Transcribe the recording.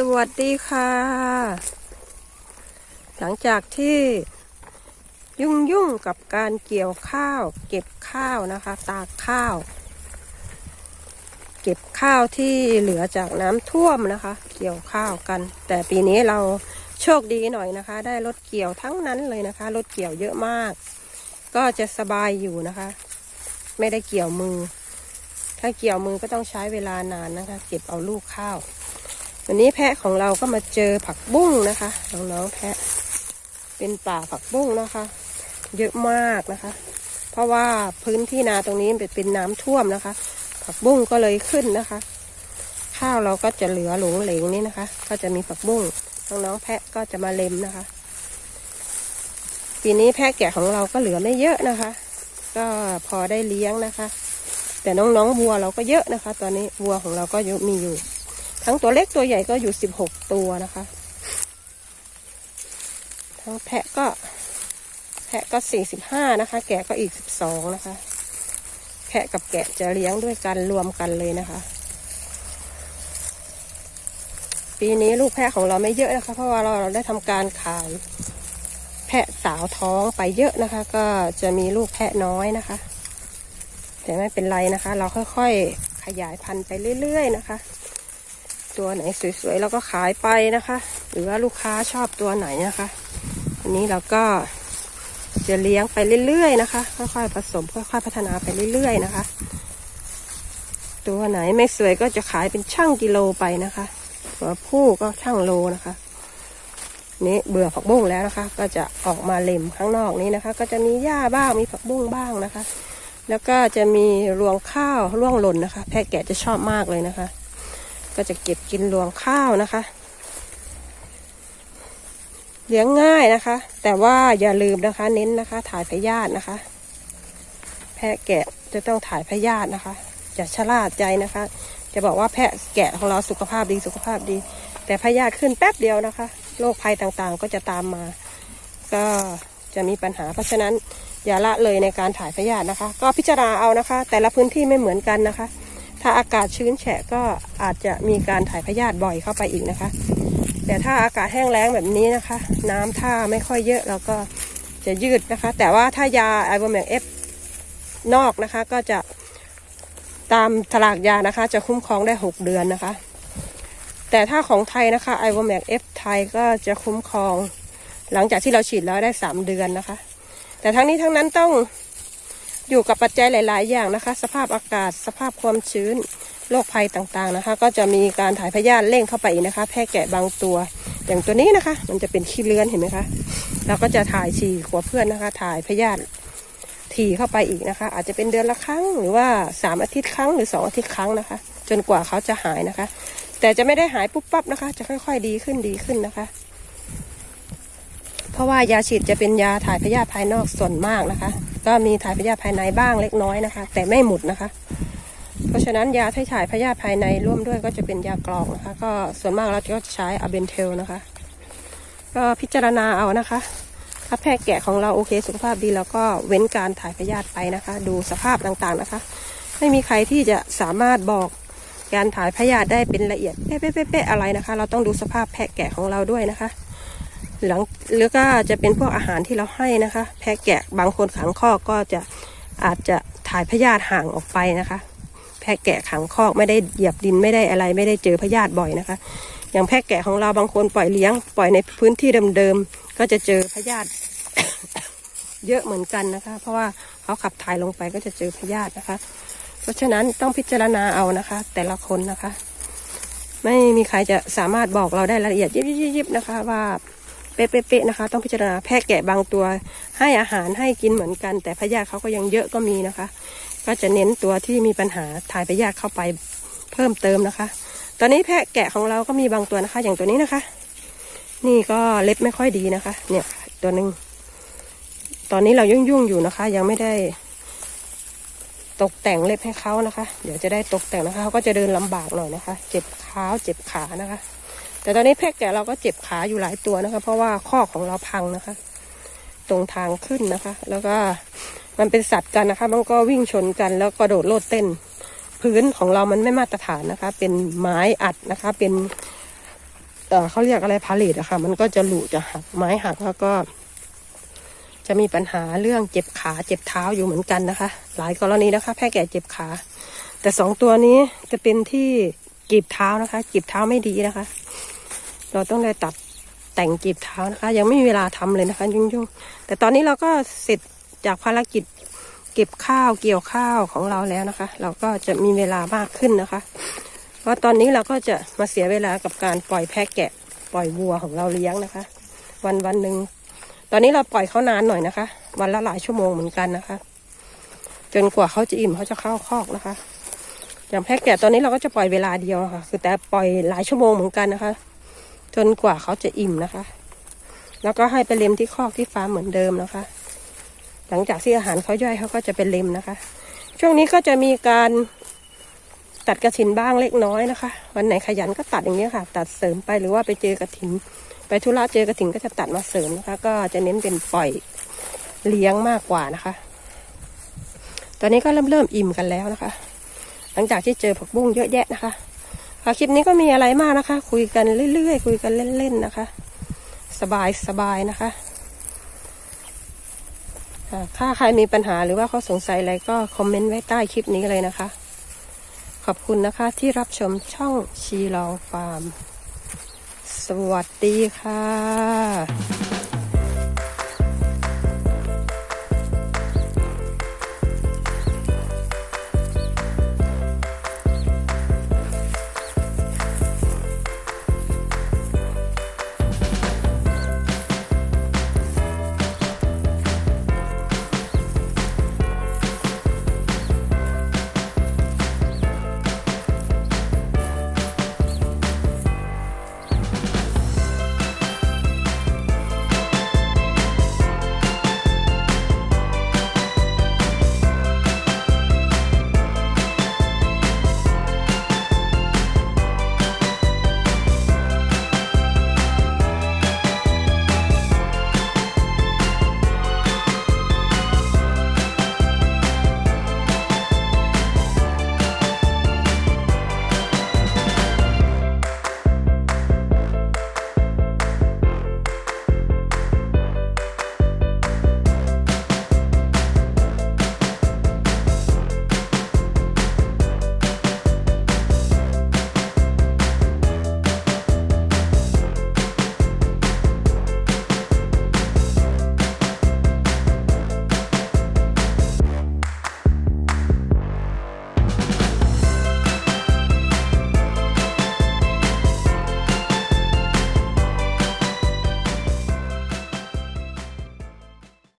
สวัสดีค่ะ หลังจากที่ยุ่งยุ่งๆกับการเกี่ยวข้าว เก็บข้าวนะคะ ตากข้าว เก็บข้าวที่เหลือจากน้ำท่วมนะคะ เกี่ยวข้าวกัน แต่ปีนี้เราโชคดีหน่อยนะคะ ได้รถเกี่ยวทั้งนั้นเลยนะคะรถเกี่ยวเยอะมาก ก็จะสบายอยู่นะคะ ไม่ได้เกี่ยวมือ ถ้าเกี่ยวมือก็ต้องใช้เวลานานนะคะ เก็บเอาลูกข้าว วันนี้แพะของเราก็มาเจอผักบุ้งนะคะน้องๆแพะ เป็นป่าผักบุ้งนะคะ เยอะมากนะคะ เพราะว่าพื้นที่นาตรงนี้เป็นนน้ำท่วมนะคะ ผักบุ้งก็เลยขึ้นนะคะ ข้าวเราก็จะเหลือหลงเหลงนี่นะคะ ก็จะมีผักบุ้งน้องๆแพะก็จะมาเล็มนะคะ ปีนี้แพะแกะของเราก็เหลือไม่เยอะนะคะ ก็พอได้เลี้ยงนะคะ แต่น้องๆวัวเราก็เยอะนะคะ ตอนนี้วัวของเราก็เยอะมีอยู่ ทั้งตัวเล็กตัวใหญ่ก็อยู่สิบหกตัวนะคะ ทั้งแพะก็ แพะก็สี่สิบห้านะคะ แกะก็อีกสิบสองนะคะ แพะกับแกะจะเลี้ยงด้วยกันรวมกันเลยนะคะ ปีนี้ลูกแพะของเราไม่เยอะนะคะ เพราะว่าเราเราได้ทำการขาย แพะสาวท้องไปเยอะนะคะ ก็จะมีลูกแพะน้อยนะคะ แต่ไม่เป็นไรนะคะ เราค่อยๆขยายพันธุ์ไปเรื่อยๆนะคะ ตัวไหนสวยๆเราก็ขายไปนะคะ หรือว่าลูกค้าชอบตัวไหนนะคะ อันนี้เราก็จะเลี้ยงไปเรื่อยๆนะคะ ค่อยๆผสมค่อยๆพัฒนาไปเรื่อยๆนะคะ ตัวไหนไม่สวยก็จะขายเป็นช่างกิโลไปนะคะตัวผู้ก็ช่างโลนะคะ นี่เบื่อผักบุ้งแล้วนะคะ ก็จะออกมาเล็มข้างนอกนี้นะคะ ก็จะมีหญ้าบ้างมีผักบุ้งบ้างนะคะ แล้วก็จะมีรวงข้าวร่วงหล่นนะคะ แพะแกะจะชอบมากเลยนะคะ ก็จะเก็บกินรวงข้าวนะคะ เลี้ยงง่ายนะคะ แต่ว่าอย่าลืมนะคะ เน้นนะคะ ถ่ายพยาธินะคะ แพะแกะจะต้องถ่ายพยาธินะคะอย่าชะล่าใจนะคะ จะบอกว่าแพะแกะของเราสุขภาพดีสุขภาพดี แต่พยาธิขึ้นแป๊บเดียวนะคะโรคภัยต่างๆก็จะตามมา ก็จะมีปัญหาเพราะฉะนั้นอย่าละเลยในการถ่ายพยาธินะคะ ก็พิจารณาเอานะคะ แต่ละพื้นที่ไม่เหมือนกันนะคะ ถ้าอากาศชื้นแฉะก็อาจจะมีการถ่ายพยาธิบ่อยเข้าไปอีกนะคะ แต่ถ้าอากาศแห้งแล้งแบบนี้นะคะ น้ำท่าไม่ค่อยเยอะเราก็จะยืดนะคะ แต่ว่าถ้ายาไอโบแมกเอฟนอกนะคะ ก็จะตามตลากยานะคะ จะคุ้มครองได้ 6 เดือนนะคะ แต่ถ้าของไทยนะคะไอโบแมกเอฟไทยก็จะคุ้มครอง หลังจากที่เราฉีดแล้วได้ 3 เดือนนะคะ แต่ทั้งนี้ทั้งนั้นต้อง อยู่กับปัจจัยหลาย ๆ อย่างนะคะ สภาพอากาศสภาพความชื้นโรคภัยต่างๆนะคะ ก็จะมีการถ่ายพยาธิเร่งเข้าไปนะคะ แพร่แกะบางตัว อย่างตัวนี้นะคะ มันจะเป็นขี้เลื้อนเห็นไหมคะเราก็จะถ่ายฉี่ขัวเพื่อนนะคะ ถ่ายพยาธิถี่เข้าไปอีกนะคะ อาจจะเป็นเดือนละครั้งหรือว่าสามอาทิตย์ครั้งหรือสองอาทิตย์ครั้งนะคะ จนกว่าเขาจะหายนะคะ แต่จะไม่ได้หายปุ๊บปั๊บนะคะ จะค่อย ๆ ดีขึ้นดีขึ้นนะคะ เพราะว่ายาฉีดจะเป็นยาถ่ายพยาธิภายนอกส่วนมากนะคะ ก็มีถ่ายพยาธิภายในบ้างเล็กน้อยนะคะ แต่ไม่หมดนะคะ เพราะฉะนั้นยาที่ถ่ายพยาธิภายในร่วมด้วยก็จะเป็นยากรองนะคะ ก็ส่วนมากเราก็จะใช้อเบนเทลนะคะ ก็พิจารณาเอานะคะ ถ้าแพะแกะของเราโอเคสุขภาพดีแล้วก็เว้นการถ่ายพยาธิไปนะคะ ดูสภาพต่างๆนะคะ ไม่มีใครที่จะสามารถบอกการถ่ายพยาธิได้เป็นละเอียดเป๊ะๆๆอะไรนะคะ เราต้องดูสภาพแพะแกะของเราด้วยนะคะ หลังหรือก็จะเป็นพวกอาหารที่เราให้นะคะ แพะแกะบางคนขังคอกก็จะอาจจะถ่ายพยาธิห่างออกไปนะคะ แพะแกะขังคอกไม่ได้เหยียบดินไม่ได้อะไรไม่ได้เจอพยาธิบ่อยนะคะ อย่างแพะแกะของเราบางคนปล่อยเลี้ยง ปล่อยในพื้นที่เดิมๆก็จะเจอพยาธิเยอะเหมือนกันนะคะ เพราะว่าเขาขับถ่ายลงไปก็จะเจอพยาธินะคะ เพราะฉะนั้นต้องพิจารณาเอานะคะ แต่ละคนนะคะ ไม่มีใครจะสามารถบอกเราได้ละเอียดยิบๆๆนะคะว่า เป๊ะๆนะคะ ต้องพิจารณาแพะแกะบางตัว ให้อาหารให้กินเหมือนกัน แต่พยาธิเขาก็ยังเยอะก็มีนะคะ ก็จะเน้นตัวที่มีปัญหาถ่ายพยาธิเข้าไปเพิ่มเติมนะคะ ตอนนี้แพะแกะของเราก็มีบางตัวนะคะ อย่างตัวนี้นะคะ นี่ก็เล็บไม่ค่อยดีนะคะ เนี่ยตัวหนึ่งตอนนี้เรายุ่งๆอยู่นะคะ ยังไม่ได้ ตกแต่งเล็บให้เขานะคะ เดี๋ยวจะได้ตกแต่งนะคะเขาก็จะเดินลำบากหน่อยนะคะ เจ็บเท้าเจ็บขานะคะ แต่ตอนนี้แพะแกะเราก็เจ็บขาอยู่หลายตัวนะคะ เพราะว่าข้อของเราพังนะคะ ตรงทางขึ้นนะคะ แล้วก็มันเป็นสัตว์กันนะคะ มันก็วิ่งชนกันแล้วกระโดดโลดเต้น พื้นของเรามันไม่มาตรฐานนะคะ เป็นไม้อัดนะคะ เป็นเเขาเรียกอะไรพาเลทอะค่ะ มันก็จะหลุจะหักไม้หักแล้วก็ จะมีปัญหาเรื่องเจ็บขาเจ็บเท้าอยู่เหมือนกันนะคะ หลายกรณีนะคะ แพะแก่เจ็บขา แต่สองตัวนี้จะเป็นที่กีบเท้านะคะกีบเท้าไม่ดีนะคะ เราต้องได้ตัดแต่งกีบเท้านะคะ ยังไม่มีเวลาทำเลยนะคะ ยุ่งๆ แต่ตอนนี้เราก็เสร็จจากภารกิจเก็บข้าวเกี่ยวข้าวของเราแล้วนะคะ เราก็จะมีเวลามากขึ้นนะคะ เพราะตอนนี้เราก็จะมาเสียเวลากับการปล่อยแพะแกะ ปล่อยวัวของเราเลี้ยงนะคะ วันวันหนึ่งตอนนี้เราปล่อยเขานานหน่อยนะคะ วันละหลายชั่วโมงเหมือนกันนะคะ จนกว่าเขาจะอิ่มเขาจะเข้าคอกนะคะ อย่างแพะแกะตอนนี้เราก็จะปล่อยเวลาเดียวค่ะ คือแต่ปล่อยหลายชั่วโมงเหมือนกันนะคะ จนกว่าเขาจะอิ่มนะคะ แล้วก็ให้ไปเล็มที่คอกที่ฟาร์มเหมือนเดิมนะคะ หลังจากที่อาหารเขาย่อยเขาก็จะเป็นเล็มนะคะ ช่วงนี้ก็จะมีการตัดกระถินบ้างเล็กน้อยนะคะ วันไหนขยันก็ตัดอย่างนี้ค่ะ ตัดเสริมไปหรือว่าไปเจอกระถิน ไปธุระเจอกระถินก็จะตัดมาเสริมนะคะ ก็จะเน้นเป็นปล่อยเลี้ยงมากกว่านะคะ ตอนนี้ก็เริ่มเริ่มอิ่มกันแล้วนะคะ หลังจากที่เจอผักบุ้งเยอะแยะนะคะ ค่ะคลิปนี้ก็มีอะไรมากนะคะ คุยกันเรื่อยๆคุยกันเล่นๆนะคะ สบายสบายนะคะค่ะถ้าใครมีปัญหาหรือว่าเขาสงสัยอะไรก็คอมเมนต์ไว้ใต้คลิปนี้เลยนะคะ ขอบคุณนะคะที่รับชมช่องชีลองฟาร์ม สวัสดีค่ะ